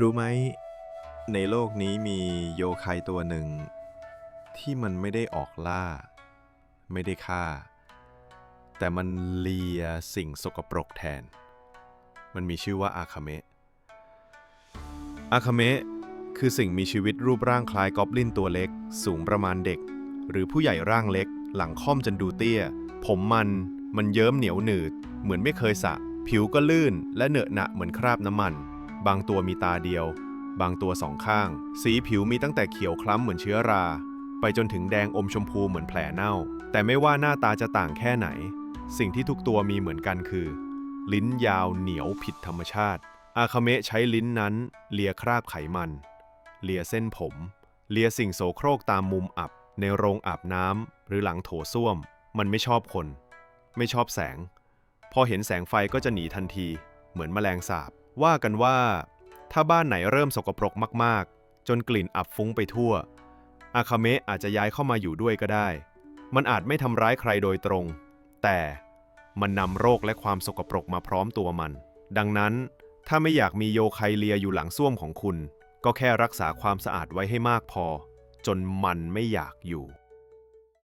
รู้ไหม ในโลกนี้มีโยไคตัวหนึ่ง ที่มันไม่ได้ออกล่า ไม่ได้ฆ่า แต่มันเลียสิ่งสกปรกแทน มันมีชื่อว่าอาคาเมะ อาคาเมะคือสิ่งมีชีวิตรูปร่างคล้ายกอบลินตัวเล็ก สูงประมาณเด็ก หรือผู้ใหญ่ร่างเล็ก หลังค่อมจนดูเตี้ย ผมมันมันเยิ้มเหนียวหนืด เหมือนไม่เคยสระผิวก็ลื่นและเหนอะหนะเหมือนคราบน้ำมัน บางตัวมีตาเดียว บางตัวสองข้าง สีผิวมีตั้งแต่เขียวคล้ำเหมือนเชื้อรา ไปจนถึงแดงอมชมพูเหมือนแผลเน่า แต่ไม่ว่าหน้าตาจะต่างแค่ไหน สิ่งที่ทุกตัวมีเหมือนกันคือ ลิ้นยาวเหนียวผิดธรรมชาติ อาคาเมะใช้ลิ้นนั้น เลียคราบไขมัน เลียเส้นผม เลียสิ่งโสโครกตามมุมอับ ในโรงอาบน้ำหรือหลังโถส้วม มันไม่ชอบคน ไม่ชอบแสง พอเห็นแสงไฟก็จะหนีทันที เหมือนแมลงสาบ ว่ากันว่า ถ้าบ้านไหนเริ่มสกปรกมากๆ จนกลิ่นอับฟุ้งไปทั่ว อาคาเมะอาจจะย้ายเข้ามาอยู่ด้วยก็ได้ มันอาจไม่ทำร้ายใครโดยตรง แต่มันนำโรคและความสกปรกมาพร้อมตัวมัน ดังนั้นถ้าไม่อยากมีโยไคเลียอยู่หลังส้วมของคุณ ก็แค่รักษาความสะอาดไว้ให้มากพอ จนมันไม่อยากอยู่